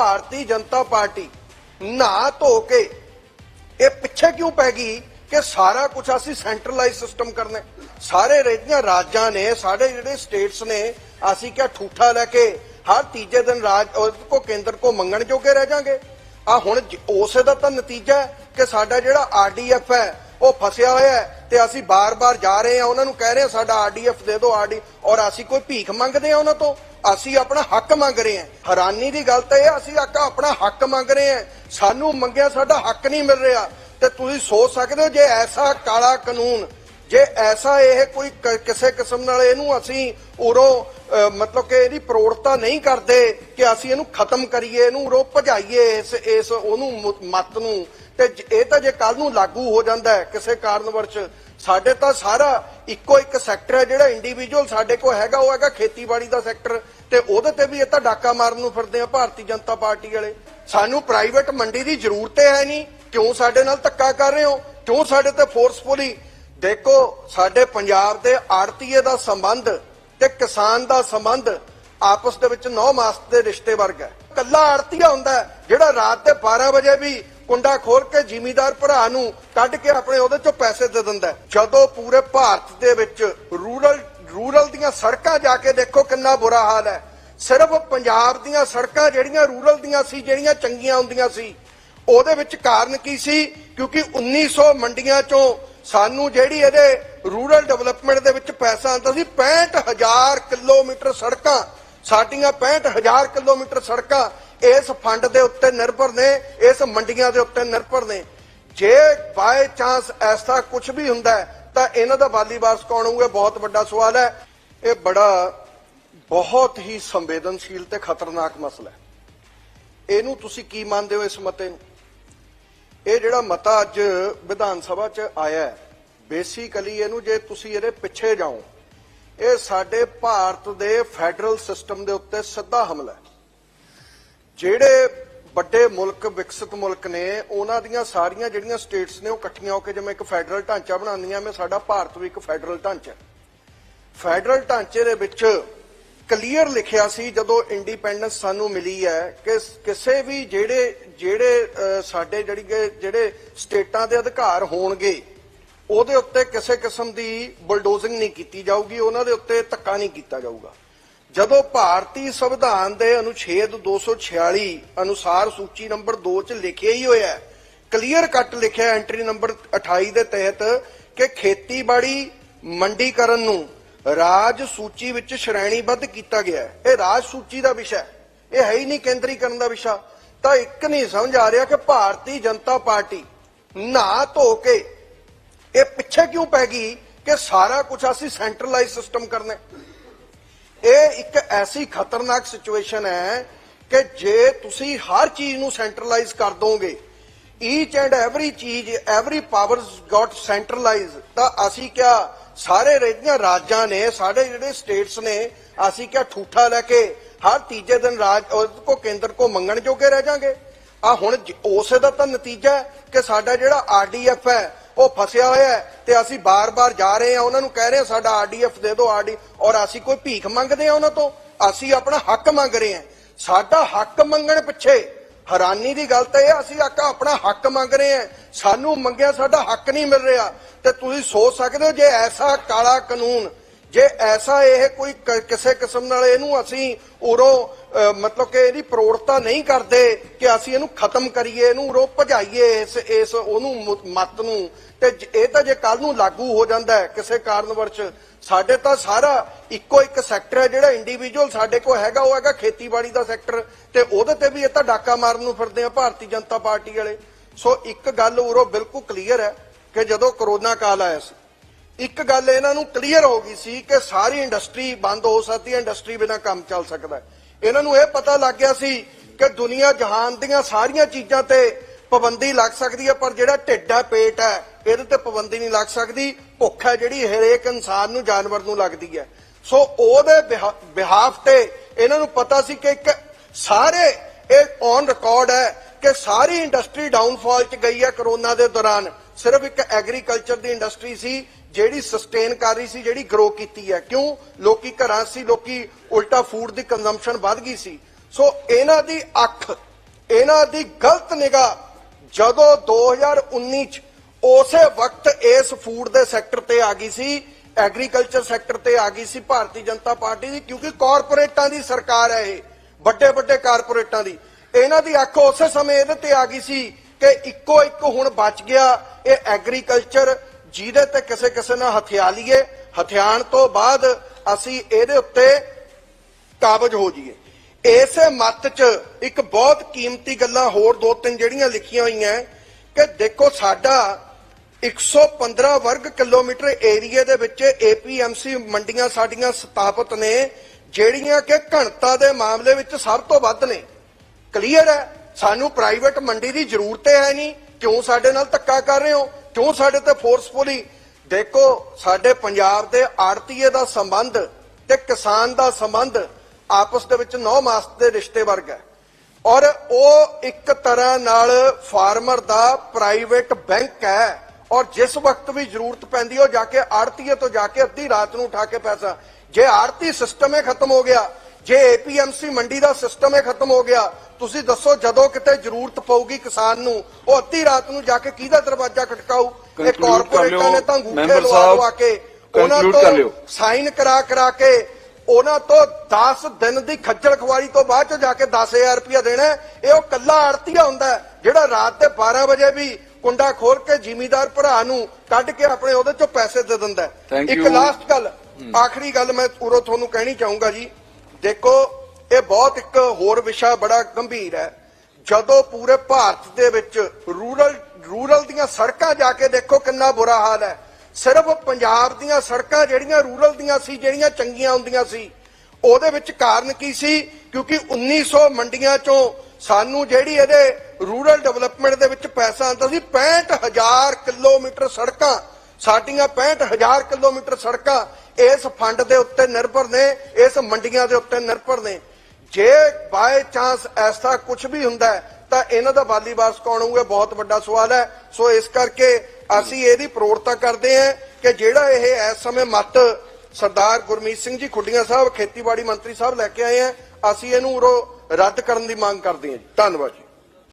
Bharatiya Janata party ਨਾ ਧੋ ਕੇ ਇਹ ਪਿੱਛੇ ਕਿਉਂ ਪੈ ਗਈ ਕਿ ਸਾਰਾ ਕੁਝ ਅਸੀਂ ਸੈਂਟਰਲਾਈਜ਼ ਸਿਸਟਮ ਕਰਨਾ ਸਾਰੇ ਰੇਡੀਆਂ ਰਾਜਾਂ ਨੇ, ਸਾਡੇ ਜਿਹੜੇ ਸਟੇਟਸ ਨੇ, ਅਸੀਂ ਕਿਆ ਠੂਠਾ ਲੈ ਕੇ ਹਰ ਤੀਜੇ ਦਿਨ ਰਾਜ ਕੋ ਕੇਂਦਰ ਕੋ ਮੰਗਣ ਜੋਗੇ ਰਹਿ ਜਾਾਂਗੇ। ਆ ਹੁਣ ਉਸੇ ਦਾ ਤਾਂ ਨਤੀਜਾ ਕਿ ਸਾਡਾ ਜਿਹੜਾ ਆਰਡੀਐਫ ਹੈ, ਉਹ ਫਸਿਆ ਹੋਇਆ ਹੈ। ਤੇ ਅਸੀਂ ਬਾਰ-ਬਾਰ ਜਾ ਰਹੇ ਹਾਂ, ਉਹਨਾਂ ਨੂੰ ਕਹਿ ਰਹੇ ਹਾਂ, ਸਾਡਾ ਆਰਡੀਐਫ ਦੇ ਦਿਓ ਆਰਡੀ ਔਰ ਅਸੀਂ ਕੋਈ ਭੀਖ ਮੰਗਦੇ ਹਾਂ ਉਹਨਾਂ ਤੋਂ, ਅਸੀਂ ਆਪਣਾ ਹੱਕ ਮੰਗ ਰਹੇ ਹਾਂ। ਹੈਰਾਨੀ ਦੀ ਗੱਲ ਤਾਂ ਇਹ ਅਸੀਂ ਆਕਾ ਆਪਣਾ ਹੱਕ ਮੰਗ ਰਹੇ ਹਾਂ। ਸਾਨੂੰ ਮੰਗਿਆ ਸਾਡਾ ਹੱਕ ਨਹੀਂ ਮਿਲ ਰਿਹਾ। ਤੇ ਤੁਸੀਂ ਸੋਚ ਸਕਦੇ ਹੋ, ਜੇ ਐਸਾ ਕਾਲਾ ਕਾਨੂੰਨ, ਜੇ ਐਸਾ ਇਹ ਕੋਈ ਕਿਸੇ ਕਿਸਮ ਨਾਲ ਇਹਨੂੰ ਅਸੀਂ ਉਰੋਂ ਮਤਲਬ ਕਿ ਇਹਦੀ ਪ੍ਰੋੜਤਾ ਨਹੀਂ ਕਰਦੇ, ਕਿ ਅਸੀਂ ਇਹਨੂੰ ਖਤਮ ਕਰੀਏ, ਇਹਨੂੰ ਉਰੋਂ ਭਜਾਈਏ, ਇਸ ਇਸ ਉਹਨੂੰ ਮਤ ਨੂੰ ਤੇ ਇਹ ਤਾਂ ਜੇ ਕੱਲ ਨੂੰ ਲਾਗੂ ਹੋ ਜਾਂਦਾ ਹੈ ਕਿਸੇ ਕਾਰਨ ਵਰਚ, ਸਾਡੇ ਤਾਂ ਸਾਰਾ ਇੱਕੋ ਇੱਕ ਸੈਕਟਰ ਹੈ ਜਿਹੜਾ ਇੰਡੀਵਿਜੂਅਲ ਸਾਡੇ ਕੋਲ ਹੈਗਾ, ਉਹ ਹੈਗਾ ਖੇਤੀਬਾੜੀ ਦਾ ਸੈਕਟਰ ਤੇ ਉਹਦੇ ਤੇ ਵੀ ਇਹ ਤਾਂ ਡਾਕਾ ਮਾਰਨ ਨੂੰ ਫਿਰਦੇ ਆ ਭਾਰਤੀ ਜਨਤਾ ਪਾਰਟੀ ਵਾਲੇ। ਸਾਨੂੰ ਪ੍ਰਾਈਵੇਟ ਮੰਡੀ ਦੀ ਜ਼ਰੂਰਤ ਹੈ ਨਹੀਂ, ਕਿਉਂ ਸਾਡੇ ਨਾਲ ਧੱਕਾ ਕਰ ਰਹੇ ਹੋ? ਕਿਉਂ ਸਾਡੇ ਤੇ ਫੋਰਸਫੁਲੀ ਦੇਖੋ, ਸਾਡੇ ਪੰਜਾਬ ਦੇ ਆੜਤੀਏ ਦਾ ਸੰਬੰਧ ਤੇ ਕਿਸਾਨ ਦਾ ਸੰਬੰਧ ਆਪਸ ਦੇ ਵਿੱਚ ਨੌ ਮਾਸ ਦੇ ਰਿਸ਼ਤੇ ਵਰਗਾ ਹੈ। ਕੱਲਾ ਆੜਤੀਆ ਹੁੰਦਾ ਜਿਹੜਾ ਰਾਤ ਦੇ 12 ਵਜੇ ਵੀ ਕੁੰਡਾ ਖੋਲ ਕੇ ਜ਼ਿਮੀਦਾਰ ਭਰਾ ਨੂੰ ਕੱਢ ਕੇ ਆਪਣੇ ਉਹਦੇ ਚੋਂ ਪੈਸੇ ਦੇ ਦਿੰਦਾ ਜਦੋਂ ਪੂਰੇ ਭਾਰਤ ਦੇ ਵਿੱਚ ਰੂਰਲ ਰੂਰਲ ਦੀਆਂ ਸੜਕਾਂ ਜਾ ਕੇ ਦੇਖੋ ਕਿੰਨਾ ਬੁਰਾ ਹਾਲ ਹੈ। ਸਿਰਫ ਪੰਜਾਬ ਦੀਆਂ ਸੜਕਾਂ ਜਿਹੜੀਆਂ ਰੂਰਲ ਦੀਆਂ ਸੀ, ਜਿਹੜੀਆਂ ਚੰਗੀਆਂ ਹੁੰਦੀਆਂ ਸੀ, ਉਹਦੇ ਵਿੱਚ ਕਾਰਨ ਕੀ ਸੀ? ਕਿਉਂਕਿ 1900 ਮੰਡੀਆਂ ਚੋਂ ਸਾਨੂੰ ਜਿਹੜੀ ਇਹਦੇ ਰੂਰਲ ਡਿਵੈਲਪਮੈਂਟ ਦੇ ਵਿੱਚ ਪੈਸਾ ਆਉਂਦਾ ਸੀ 65000 ਕਿਲੋਮੀਟਰ ਸੜਕਾਂ, ਸਾਡੀਆਂ 65000 ਕਿਲੋਮੀਟਰ ਸੜਕਾਂ ਇਸ ਫੰਡ ਦੇ ਉੱਤੇ ਨਿਰਭਰ ਨੇ, ਇਸ ਮੰਡੀਆਂ ਦੇ ਉੱਤੇ ਨਿਰਭਰ ਨੇ। ਜੇ ਬਾਏ ਚਾਂਸ ਐਸਾ ਕੁਝ ਵੀ ਹੁੰਦਾ ਤਾਂ ਇਹਨਾਂ ਦਾ ਵਾਲੀ ਵਾਰਸ ਕੌਣ ਹੋਊਗਾ? ਬਹੁਤ ਵੱਡਾ ਸਵਾਲ ਹੈ। ਇਹ ਬੜਾ ਬਹੁਤ ਹੀ ਸੰਵੇਦਨਸ਼ੀਲ ਤੇ ਖਤਰਨਾਕ ਮਸਲਾ ਹੈ। ਇਹਨੂੰ ਤੁਸੀਂ ਕੀ ਮੰਨਦੇ ਹੋ ਇਸ ਮਤੇ ਨੂੰ? ਇਹ ਜਿਹੜਾ ਮਤਾ ਅੱਜ ਵਿਧਾਨ ਸਭਾ 'ਚ ਆਇਆ ਹੈ ਬੇਸਿਕਲੀ ਇਹਨੂੰ ਜੇ ਤੁਸੀਂ ਇਹਦੇ ਪਿੱਛੇ ਜਾਓ, ਇਹ ਸਾਡੇ ਭਾਰਤ ਦੇ ਫੈਡਰਲ ਸਿਸਟਮ ਦੇ ਉੱਤੇ ਸਿੱਧਾ ਹਮਲਾ ਹੈ। ਜਿਹੜੇ ਵੱਡੇ ਮੁਲਕ, ਵਿਕਸਿਤ ਮੁਲਕ ਨੇ, ਉਹਨਾਂ ਦੀਆਂ ਸਾਰੀਆਂ ਜਿਹੜੀਆਂ ਸਟੇਟਸ ਨੇ ਉਹ ਇਕੱਠੀਆਂ ਹੋ ਕੇ ਜਿਵੇਂ ਇੱਕ ਫੈਡਰਲ ਢਾਂਚਾ ਬਣਾਉਂਦੀਆਂ, ਮੈਂ ਸਾਡਾ ਭਾਰਤ ਵੀ ਇੱਕ ਫੈਡਰਲ ਢਾਂਚਾ ਫੈਡਰਲ ਢਾਂਚੇ ਦੇ ਵਿੱਚ ਕਲੀਅਰ ਲਿਖਿਆ ਸੀ ਜਦੋਂ ਇੰਡੀਪੈਂਡੈਂਸ ਸਾਨੂੰ ਮਿਲੀ ਹੈ ਕਿ ਕਿਸੇ ਵੀ ਜਿਹੜੇ ਜਿਹੜੇ ਸਾਡੇ ਜਿਹੜੀ ਜਿਹੜੇ ਸਟੇਟਾਂ ਦੇ ਅਧਿਕਾਰ ਹੋਣਗੇ, ਉਹਦੇ ਉੱਤੇ ਕਿਸੇ ਕਿਸਮ ਦੀ ਬਲਡੋਜ਼ਿੰਗ ਨਹੀਂ ਕੀਤੀ ਜਾਊਗੀ, ਉਹਨਾਂ ਦੇ ਉੱਤੇ ਧੱਕਾ ਨਹੀਂ ਕੀਤਾ ਜਾਊਗਾ। ਜਦੋਂ ਭਾਰਤੀ ਸੰਵਿਧਾਨ ਦੇ ਅਨੁਛੇਦ 246 ਅਨੁਸਾਰ ਸੂਚੀ ਨੰਬਰ 2 ਚ ਲਿਖਿਆ ਹੀ ਹੋਇਆ ਕਲੀਅਰ ਕੱਟ ਲਿਖਿਆ ਐਂਟਰੀ ਨੰਬਰ 28 ਦੇ ਤਹਿਤ ਕਿ ਖੇਤੀਬਾੜੀ ਮੰਡੀਕਰਨ ਨੂੰ ਰਾਜ ਸੂਚੀ ਵਿੱਚ ਸ਼੍ਰੇਣੀਬੱਧ ਕੀਤਾ ਗਿਆ ਇਹ ਰਾਜ ਸੂਚੀ ਦਾ ਵਿਸ਼ਾ ਇਹ ਹੈ ਹੀ ਨਹੀਂ ਕੇਂਦਰੀਕਰਨ ਦਾ ਵਿਸ਼ਾ। ਤਾਂ ਇੱਕ ਨਹੀਂ ਸਮਝ ਆ ਰਿਹਾ ਕਿ ਭਾਰਤੀ ਜਨਤਾ ਪਾਰਟੀ ਨਾ ਧੋ ਕੇ ਇਹ ਪਿੱਛੇ ਕਿਉਂ ਪੈ ਗਈ ਕਿ ਸਾਰਾ ਕੁਝ ਅਸੀਂ ਸੈਂਟਰਲਾਈਜ਼ ਸਿਸਟਮ ਕਰਨਾ ਇਹ ਇੱਕ ਐਸੀ ਖਤਰਨਾਕ ਸਿਚੁਏਸ਼ਨ ਹੈ ਕਿ ਜੇ ਤੁਸੀਂ ਹਰ ਚੀਜ਼ ਨੂੰ ਸੈਂਟਰਲਾਈਜ਼ ਕਰ ਦੋਗੇ ਈਚ ਐਂਡ ਐਵਰੀ ਚੀਜ਼ ਐਵਰੀ ਪਾਵਰਸ ਗਾਟ ਸੈਂਟਰਲਾਈਜ਼ ਤਾਂ ਅਸੀਂ ਕਿਆ ਸਾਰੇ ਰੇਡੀਆਂ ਰਾਜਾਂ ਨੇ, ਸਾਡੇ ਜਿਹੜੇ ਸਟੇਟਸ ਨੇ, ਅਸੀਂ ਕਿਆ ਠੂਠਾ ਲੈ ਕੇ ਹਰ ਤੀਜੇ ਦਿਨ ਰਾਜ ਕੋ ਕੇਂਦਰ ਕੋ ਮੰਗਣ ਜੋਗੇ ਰਹਿ ਜਾਾਂਗੇ? ਆ ਹੁਣ ਉਸੇ ਦਾ ਤਾਂ ਨਤੀਜਾ ਕਿ ਸਾਡਾ ਜਿਹੜਾ ਆਰਡੀਐਫ ਹੈ ਉਹ ਫਸਿਆ ਹੋਇਆ ਹੈ ਤੇ ਅਸੀਂ ਬਾਰ-ਬਾਰ ਜਾ ਰਹੇ ਹਾਂ। ਉਹਨਾਂ ਨੂੰ ਕਹਿ ਰਹੇ ਹਾਂ, ਸਾਡਾ ਆਰਡੀਐਫ ਦੇ ਦਿਓ ਆਰਡੀ ਔਰ ਅਸੀਂ ਕੋਈ ਭੀਖ ਮੰਗਦੇ ਹਾਂ ਉਹਨਾਂ ਤੋਂ। ਅਸੀਂ ਆਪਣਾ ਹੱਕ ਮੰਗ ਰਹੇ ਹਾਂ। ਸਾਡਾ ਹੱਕ ਮੰਗਣ ਪਿੱਛੇ ਹੈਰਾਨੀ ਦੀ ਗੱਲ ਤਾਂ ਇਹ ਅਸੀਂ ਆਕਾ ਆਪਣਾ ਹੱਕ ਮੰਗ ਰਹੇ ਹਾਂ। ਸਾਨੂੰ ਮੰਗਿਆ ਸਾਡਾ ਹੱਕ ਨਹੀਂ ਮਿਲ ਰਿਹਾ। ਤੇ ਤੁਸੀਂ ਸੋਚ ਸਕਦੇ ਹੋ ਜੇ ਐਸਾ ਕਾਲਾ ਕਾਨੂੰਨ ਜੇ ਐਸਾ ਇਹ ਕੋਈ ਕਿਸੇ ਕਿਸਮ ਨਾਲ ਇਹਨੂੰ ਅਸੀਂ ਉਰੋਂ ਮਤਲਬ ਕਿ ਇਹਦੀ ਪ੍ਰੋੜਤਾ ਨਹੀਂ ਕਰਦੇ ਕਿ ਅਸੀਂ ਇਹਨੂੰ ਖਤਮ ਕਰੀਏ, ਇਹਨੂੰ ਉਰੋਂ ਭਜਾਈਏ, ਇਸ ਇਸ ਉਹਨੂੰ ਮੁ- ਮਤ ਨੂੰ, ਤੇ ਇਹ ਤਾਂ ਜੇ ਕੱਲ ਨੂੰ ਲਾਗੂ ਹੋ ਜਾਂਦਾ ਹੈ ਕਿਸੇ ਕਾਰਨ ਵਰਸ਼ ਸਾਡੇ ਤਾਂ ਸਾਰਾ ਇੱਕੋ ਇੱਕ ਸੈਕਟਰ ਹੈ ਜਿਹੜਾ ਇੰਡੀਵਿਜੂਅਲ ਸਾਡੇ ਕੋਲ ਹੈਗਾ, ਉਹ ਹੈਗਾ ਖੇਤੀਬਾੜੀ ਦਾ ਸੈਕਟਰ, ਤੇ ਉਹਦੇ ਤੇ ਵੀ ਇਹ ਤਾਂ ਡਾਕਾ ਮਾਰਨ ਨੂੰ ਫਿਰਦੇ ਆ ਭਾਰਤੀ ਜਨਤਾ ਪਾਰਟੀ ਵਾਲੇ। ਸੋ ਇੱਕ ਗੱਲ ਉਰੋਂ ਬਿਲਕੁਲ ਕਲੀਅਰ ਹੈ ਕਿ ਜਦੋਂ ਕਰੋਨਾ ਕਾਲ ਆਇਆ ਸੀ ਇੱਕ ਗੱਲ ਇਹਨਾਂ ਨੂੰ ਕਲੀਅਰ ਹੋ ਗਈ ਸੀ ਕਿ ਸਾਰੀ ਇੰਡਸਟਰੀ ਬੰਦ ਹੋ ਸਕਦੀ ਹੈ ਇੰਡਸਟਰੀ ਬਿਨਾ ਕੰਮ ਚੱਲ ਸਕਦਾ ਇਹਨਾਂ ਨੂੰ ਇਹ ਪਤਾ ਲੱਗ ਗਿਆ ਸੀ ਕਿ ਦੁਨੀਆ ਜਹਾਨ ਦੀਆਂ ਸਾਰੀਆਂ ਚੀਜ਼ਾਂ ਤੇ ਪਾਬੰਦੀ ਲੱਗ ਸਕਦੀ ਹੈ, ਪਰ ਜਿਹੜਾ ਢਿੱਡ ਹੈ, ਪੇਟ ਹੈ, ਇਹਦੇ ਤੇ ਪਾਬੰਦੀ ਨਹੀਂ ਲੱਗ ਸਕਦੀ। ਭੁੱਖ ਹੈ ਜਿਹੜੀ, ਹਰੇਕ ਇਨਸਾਨ ਨੂੰ, ਜਾਨਵਰ ਨੂੰ ਲੱਗਦੀ ਹੈ। ਸੋ ਉਹਦੇ ਬਿਹਾਫ ਤੇ ਇਹਨਾਂ ਨੂੰ ਪਤਾ ਸੀ ਕਿ ਇੱਕ ਸਾਰੇ, ਇਹ ਔਨ ਰਿਕਾਰਡ ਹੈ ਕਿ ਸਾਰੀ ਇੰਡਸਟਰੀ ਡਾਊਨਫਾਲ ਚ ਗਈ ਹੈ ਕਰੋਨਾ ਦੇ ਦੌਰਾਨ। ਸਿਰਫ ਇੱਕ ਐਗਰੀਕਲਚਰ ਦੀ ਇੰਡਸਟਰੀ ਸੀ ਜਿਹੜੀ ਸਸਟੇਨ ਕਰ ਰਹੀ ਸੀ, ਜਿਹੜੀ ਗਰੋ ਕੀਤੀ ਹੈ। ਕਿਉਂ? ਲੋਕੀ ਘਰਾਂ ਸੀ, ਲੋਕੀ ਉਲਟਾ ਫੂਡ ਦੀ ਕੰਜ਼ੰਪਸ਼ਨ ਵੱਧ ਗਈ ਸੀ। ਸੋ ਇਹਨਾਂ ਦੀ ਅੱਖ, ਇਹਨਾਂ ਦੀ ਗਲਤ ਨਿਗਾਹ, ਜਦੋਂ 2019 ਚ ਉਸੇ ਵਕਤ ਇਸ ਫੂਡ ਦੇ ਸੈਕਟਰ ਤੇ ਆ ਗਈ ਸੀ ਐਗਰੀਕਲਚਰ ਸੈਕਟਰ ਤੇ ਆ ਗਈ ਸੀ, ਭਾਰਤੀ ਜਨਤਾ ਪਾਰਟੀ ਦੀ, ਕਿਉਂਕਿ ਕਾਰਪੋਰੇਟਾਂ ਦੀ ਸਰਕਾਰ ਹੈ ਇਹ ਵੱਡੇ ਵੱਡੇ ਕਾਰਪੋਰੇਟਾਂ ਦੀ। ਇਹਨਾਂ ਦੀ ਅੱਖ ਉਸੇ ਸਮੇਂ ਇਹਦੇ ਤੇ ਆ ਗਈ ਸੀ ਕਿ ਇੱਕੋ ਇੱਕ ਹੁਣ ਬਚ ਗਿਆ, ਇਹ ਐਗਰੀਕਲਚਰ ਜਿਹਦੇ ਤੇ ਕਿਸੇ ਕਿਸੇ ਨਾਲ ਹਥਿਆ ਲਈਏ ਹਥਿਆਣ ਤੋਂ ਬਾਅਦ ਅਸੀਂ ਇਹਦੇ ਉੱਤੇ ਕਾਬਜ ਹੋ ਜਾਈਏ। ਇਸੇ ਮੱਤ 'ਚ ਇੱਕ ਬਹੁਤ ਕੀਮਤੀ ਗੱਲਾਂ ਹੋਰ ਦੋ ਤਿੰਨ ਜਿਹੜੀਆਂ ਲਿਖੀਆਂ ਹੋਈਆਂ ਕਿ ਦੇਖੋ ਸਾਡਾ 115 ਵਰਗ ਕਿਲੋਮੀਟਰ ਏਰੀਏ ਦੇ ਵਿੱਚ ਏਪੀਐਮਸੀ ਮੰਡੀਆਂ ਸਾਡੀਆਂ ਸਥਾਪਿਤ ਨੇ, ਜਿਹੜੀਆਂ ਕਿ ਘਣਤਾ ਦੇ ਮਾਮਲੇ ਵਿੱਚ ਸਭ ਤੋਂ ਵੱਧ ਨੇ। ਕਲੀਅਰ ਹੈ? ਸਾਨੂੰ ਪ੍ਰਾਈਵੇਟ ਮੰਡੀ ਦੀ ਜ਼ਰੂਰਤ ਹੈ ਨਹੀਂ। ਕਿਉਂ ਸਾਡੇ ਨਾਲ ਧੱਕਾ ਕਰ ਰਹੇ ਹੋ? ਕਿਉਂ ਸਾਡੇ ਤੇ ਫੋਰਸਫੁਲੀ ਦੇਖੋ, ਸਾਡੇ ਪੰਜਾਬ ਦੇ ਆੜਤੀਏ ਦਾ ਸੰਬੰਧ ਤੇ ਕਿਸਾਨ ਦਾ ਸੰਬੰਧ ਆਪਸ ਦੇ ਵਿੱਚ ਨੌ ਮਾਸ ਦੇ ਰਿਸ਼ਤੇ ਵਰਗਾ ਹੈ। ਔਰ ਉਹ ਇੱਕ ਤਰ੍ਹਾਂ ਨਾਲ ਫਾਰਮਰ ਦਾ ਪ੍ਰਾਈਵੇਟ ਬੈਂਕ ਹੈ ਔਰ ਜਿਸ ਵਕਤ ਵੀ ਜ਼ਰੂਰਤ ਪੈਂਦੀ ਉਹ ਜਾ ਕੇ ਆੜਤੀਏ ਤੋਂ ਜਾ ਕੇ ਅੱਧੀ ਰਾਤ ਨੂੰ ਉਠਾ ਕੇ ਪੈਸਾ। ਜੇ ਆੜਤੀ ਸਿਸਟਮ ਹੀ ਖਤਮ ਹੋ ਗਿਆ ਜੇ ਏਪੀਐਮਸੀ ਮੰਡੀ ਦਾ ਸਿਸਟਮ ਹੀ ਖਤਮ ਹੋ ਗਿਆ ਤੁਸੀਂ ਦੱਸੋ ਜਦੋਂ ਕਿਤੇ ਜ਼ਰੂਰਤ ਪਊਗੀ ਕਿਸਾਨ ਨੂੰ ਉਹ ਅੱਧੀ ਰਾਤ ਨੂੰ ਜਾ ਕੇ ਕਿਹਦਾ ਦਰਵਾਜ਼ਾ ਖਟਕਾਊ ਇਹ ਕਾਰਪੋਰੇਟਾਂ। ਨੇ ਤਾਂ ਮੈਂਬਰ ਲਵਾ ਕੇ ਉਹਨਾਂ। ਤੋਂ ਸਾਈਨ ਕਰਾ ਕਰਾ ਕੇ ਉਹਨਾਂ ਤੋਂ 10 ਦਿਨ ਦੀ ਖੱਜਲ ਖਵਾਰੀ ਤੋਂ ਬਾਅਦ ਚ ਜਾ ਕੇ 10000 ਰੁਪਇਆ ਦੇਣਾ। ਇਹ ਉਹ ਕੱਲਾ ਆੜਤੀਆ ਹੁੰਦਾ ਜਿਹੜਾ ਰਾਤ ਦੇ 12 ਵਜੇ ਵੀ ਕੁੰਡਾ ਖੋਲ ਕੇ ਜ਼ਿਮੀਦਾਰ ਭਰਾ ਨੂੰ ਕੱਢ ਕੇ ਆਪਣੇ ਉਹਦੇ ਚੋਂ ਪੈਸੇ ਦੇ ਦਿੰਦਾ ਇੱਕ. ਲਾਸਟ ਗੱਲ ਆਖਰੀ ਗੱਲ ਮੈਂ ਉਰੋਂ ਤੁਹਾਨੂੰ ਕਹਿਣੀ ਚਾਹੂੰਗਾ ਜੀ ਦੇਖੋ, ਇਹ ਬਹੁਤ ਇੱਕ ਹੋਰ ਵਿਸ਼ਾ ਬੜਾ ਗੰਭੀਰ ਹੈ। ਜਦੋਂ ਪੂਰੇ ਭਾਰਤ ਦੇ ਵਿੱਚ ਰੂਰਲ ਰੂਰਲ ਦੀਆਂ ਸੜਕਾਂ ਜਾ ਕੇ ਦੇਖੋ ਕਿੰਨਾ ਬੁਰਾ ਹਾਲ ਹੈ। ਸਿਰਫ ਪੰਜਾਬ ਦੀਆਂ ਸੜਕਾਂ ਜਿਹੜੀਆਂ ਰੂਰਲ ਦੀਆਂ ਸੀ, ਜਿਹੜੀਆਂ ਚੰਗੀਆਂ ਹੁੰਦੀਆਂ ਸੀ, ਉਹਦੇ ਵਿੱਚ ਕਾਰਨ ਕੀ ਸੀ? ਕਿਉਂਕਿ 1900 ਮੰਡੀਆਂ ਚੋਂ ਸਾਨੂੰ ਜਿਹੜੀ ਇਹਦੇ ਰੂਰਲ ਡਿਵੈਲਪਮੈਂਟ ਦੇ ਵਿੱਚ ਪੈਸਾ ਆਉਂਦਾ ਸੀ 65000 ਕਿਲੋਮੀਟਰ ਸੜਕਾਂ, ਸਾਡੀਆਂ 65000 ਕਿਲੋਮੀਟਰ ਸੜਕਾਂ ਇਸ ਫੰਡ ਦੇ ਉੱਤੇ ਨਿਰਭਰ ਨੇ, ਇਸ ਮੰਡੀਆਂ ਦੇ ਉੱਤੇ ਨਿਰਭਰ ਨੇ। ਜੇ ਬਾਏ ਚਾਂਸ ਐਸਾ ਕੁਝ ਵੀ ਹੁੰਦਾ ਤਾਂ ਇਹਨਾਂ ਦਾ ਵਾਲੀ ਵਾਰਸ ਕੌਣ ਹੋਊਗਾ? ਬਹੁਤ ਵੱਡਾ ਸਵਾਲ ਹੈ। ਸੋ ਇਸ ਕਰਕੇ ਅਸੀਂ ਇਹਦੀ ਪ੍ਰੋੜਤਾ ਕਰਦੇ ਹਾਂ ਕਿ ਜਿਹੜਾ ਇਹ ਇਸ ਸਮੇਂ ਮਤ ਸਰਦਾਰ ਗੁਰਮੀਤ ਸਿੰਘ ਜੀ ਖੁੱਡੀਆਂ ਸਾਹਿਬ, ਖੇਤੀਬਾੜੀ ਮੰਤਰੀ ਸਾਹਿਬ ਲੈ ਕੇ ਆਏ ਆ, ਅਸੀਂ ਇਹਨੂੰ ਉਰੋਂ ਰੱਦ ਕਰਨ ਦੀ ਮੰਗ ਕਰਦੇ ਹਾਂ ਜੀ। ਧੰਨਵਾਦ ਜੀ।